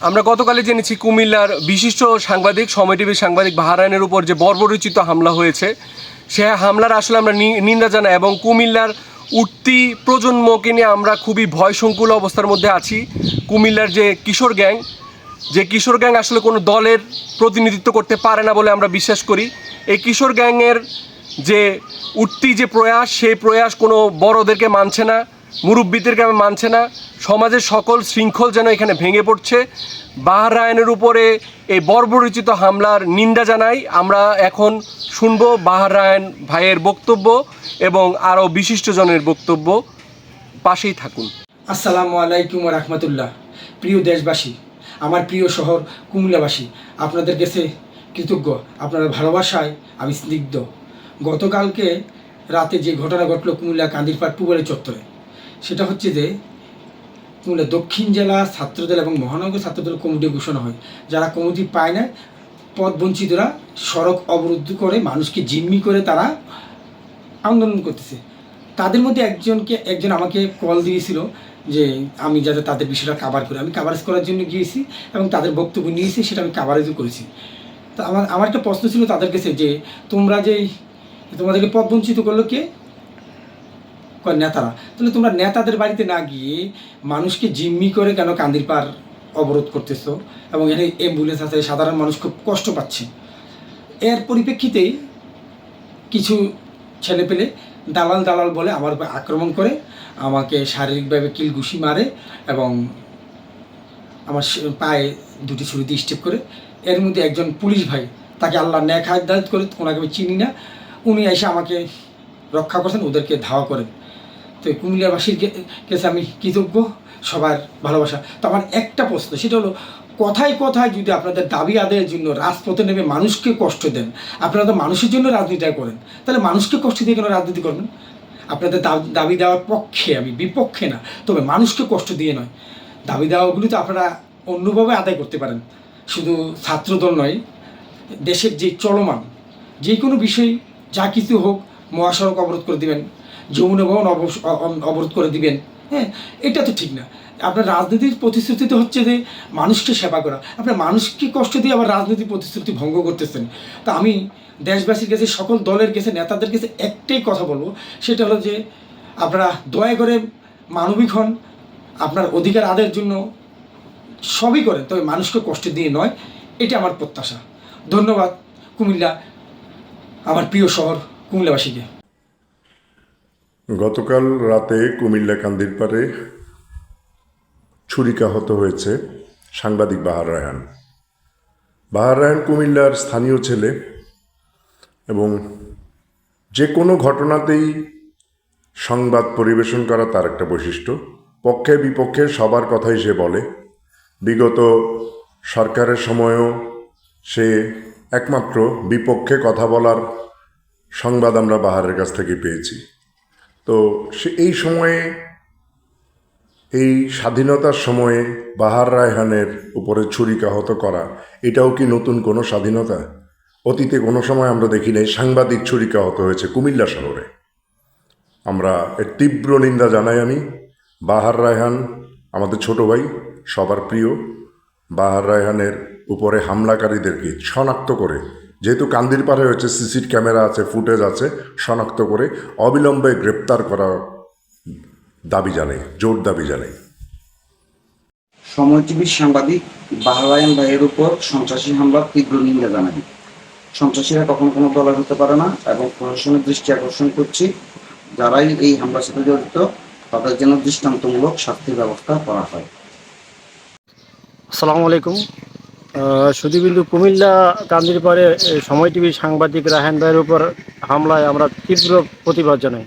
আমরা গতকালে জেনেছি কুমিল্লার বিশিষ্ট সাংবাদিক সময় টিভির সাংবাদিক বাহারায়নের উপর যে বর্বরচিত হামলা হয়েছে, সে হামলার আসলে আমরা নিন্দা জানাই এবং কুমিল্লার উঠতি প্রজন্মকে নিয়ে আমরা খুবই ভয়সংকুল অবস্থার মধ্যে আছি। কুমিল্লার যে কিশোর গ্যাং, যে কিশোর গ্যাং আসলে কোনো দলের প্রতিনিধিত্ব করতে পারে না বলে আমরা বিশ্বাস করি। এই কিশোর গ্যাংয়ের যে উঠতি যে প্রয়াস, সেই প্রয়াস কোনো বড়দেরকে মানছে না। মুরব্বীদেরকে আমি মানছে না। সমাজের সকল শৃঙ্খল যেন এখানে ভেঙে পড়ছে। বাহারায়নের উপরে এই বর্বরচিত হামলার নিন্দা জানাই। আমরা এখন শুনব বাহারায়ন ভাইয়ের বক্তব্য এবং আরও বিশিষ্টজনের বক্তব্য। পাশেই থাকুন। আসসালামু আলাইকুম রহমতুল্লাহ। প্রিয় দেশবাসী, আমার প্রিয় শহর কুমিল্লাবাসী, আপনাদের কাছে কৃতজ্ঞ। আপনার ভালোবাসায় আমি স্নিগ্ধ। গতকালকে রাতে যে ঘটনা ঘটলো কুমিল্লা কান্দিরপাড় পুবালি চত্বরে সেটা হচ্ছে যে কুমিল্লা দক্ষিণ জেলা ছাত্রদল এবং মহানগর ছাত্রদল কমিটি ঘোষণা হয়। যারা কমিটি পায় না পথবঞ্চিতরা সড়ক অবরুদ্ধ করে মানুষকে জিম্মি করে তারা আন্দোলন করতেছে। তাদের মধ্যে একজনকে, একজন আমাকে কল দিয়েছিল যে, আমি যাতে তাদের বিষয়টা কাভার করি। আমি কাভারেজ করার জন্য গিয়েছি এবং তাদের বক্তব্য নিয়েছি, সেটা আমি কাভারেজও করেছি। তো আমার আমার একটা প্রশ্ন ছিল তাদের কাছে যে, তোমরা যে তোমাদেরকে পথ বঞ্চিত করল কে? নেতারা। তাহলে তোমরা নেতাদের বাড়িতে না গিয়ে মানুষকে জিম্মি করে কেন কান্দির পার অবরোধ করতেছো? এবং এখানে অ্যাম্বুলেন্স আছে, সাধারণ মানুষ খুব কষ্ট পাচ্ছে। এর পরিপ্রেক্ষিতেই কিছু ছেলে পেলে দালাল দালাল বলে আমার উপর আক্রমণ করে, আমাকে শারীরিকভাবে কিলঘুষি মারে এবং আমার পায়ে দুটি ছুরিতে স্টেপ করে। এর মধ্যে একজন পুলিশ ভাই, তাকে আল্লাহ ন্যাক হায়দায়ত করে, ওনাকে আমি চিনি না। উনি এসে আমাকে রক্ষা করছেন, ওদেরকে ধাওয়া করেন। তো কুমিল্লাবাসীর কাছে আমি কৃতজ্ঞ, সবার ভালোবাসা। তো আমার একটা প্রশ্ন, সেটা হলো, কথায় কথায় যদি আপনাদের দাবি আদায়ের জন্য রাজপথে নেমে মানুষকে কষ্ট দেন, আপনারা তো মানুষের জন্য রাজনীতিটা করেন, তাহলে মানুষকে কষ্ট দিয়ে কেন রাজনীতি করবেন? আপনাদের দাবি দেওয়ার পক্ষে আমি, বিপক্ষে না, তবে মানুষকে কষ্ট দিয়ে নয়। দাবি দেওয়াগুলি তো আপনারা অন্যভাবে আদায় করতে পারেন, শুধু ছাত্রদল নয়, দেশের যে চলমান, যে কোনো বিষয়, যা কিছু হোক, মহাসড়ক অবরোধ করে দিবেন। যমুনা ভবন অবরোধ করে দিবেন। হ্যাঁ এটা তো ঠিক না। আপনার রাজনীতির প্রতিশ্রুতি তো হচ্ছে যে মানুষকে সেবা করা। আপনার মানুষকে কষ্ট দিয়ে আবার রাজনীতির প্রতিশ্রুতি ভঙ্গ করতেছেন? তা আমি দেশবাসীর কাছে, সকল দলের কাছে, নেতাদের কাছে একটাই কথা বলব। সেটা হলো যে আপনারা দয়া করে মানবিক হন। আপনার অধিকার আদায়ের জন্য সবই করে তবে মানুষকে কষ্ট দিয়ে নয়, এটা আমার প্রত্যাশা। ধন্যবাদ কুমিল্লা, আমার প্রিয় শহর কুমিল্লাবাসীকে। গতকাল রাতে কুমিল্লা কান্দিরপাড়ে ছুরিকাহত হয়েছে সাংবাদিক বাহার রায়হান। বাহার রায়হান কুমিল্লার স্থানীয় ছেলে এবং যে কোনো ঘটনাতেই সংবাদ পরিবেশন করা তার একটা বৈশিষ্ট্য। পক্ষে বিপক্ষে সবার কথাই সে বলে। বিগত সরকারের সময়ও সে একমাত্র বিপক্ষে কথা বলার সংবাদ আমরা বাহারের কাছ থেকে পেয়েছি। তো সে এই সময়ে, এই স্বাধীনতার সময়ে বাহার রায়হানের উপরে ছুরিকাহত করা, এটাও কি নতুন কোনো স্বাধীনতা? অতীতে কোনো সময় আমরা দেখি নাই সাংবাদিক ছুরিকাহত হয়েছে কুমিল্লা শহরে। আমরা এর তীব্র নিন্দা জানাই আমি। বাহার রায়হান, আমাদের ছোট ভাই, সবার প্রিয়, বাহার রায়হানের উপরে হামলাকারীদেরকে শনাক্ত করে যেহেতু কান্দির পাড়ে হয়েছে সিসির ক্যামেরা আছে ফুটেজ আছে শনাক্ত করে অবিলম্বে গ্রেপ্তার করা দাবি জানাই জোর দাবি জানাই। সময় টিভির সাংবাদিক বাহরায়ন ভাইয়ের উপর সন্ত্রাসী হামলার তীব্র নিন্দা জানাই। সন্ত্রাসীরা কখনো কোনো দলের হতে পারে না এবং প্রশাসনের দৃষ্টি আকর্ষণ করছি। যারাই এই হামলার সাথে জড়িত তাদের যেন দৃষ্টান্তমূলক শাস্তির ব্যবস্থা করা হয়। আসসালামু আলাইকুম। আহ, সুধীবিন্দু কুমিল্লা কান্দির পরে সময় টিভির সাংবাদিক রাহেন ভাইয়ের উপর হামলায় আমরা তীব্র প্রতিবাদ জানাই।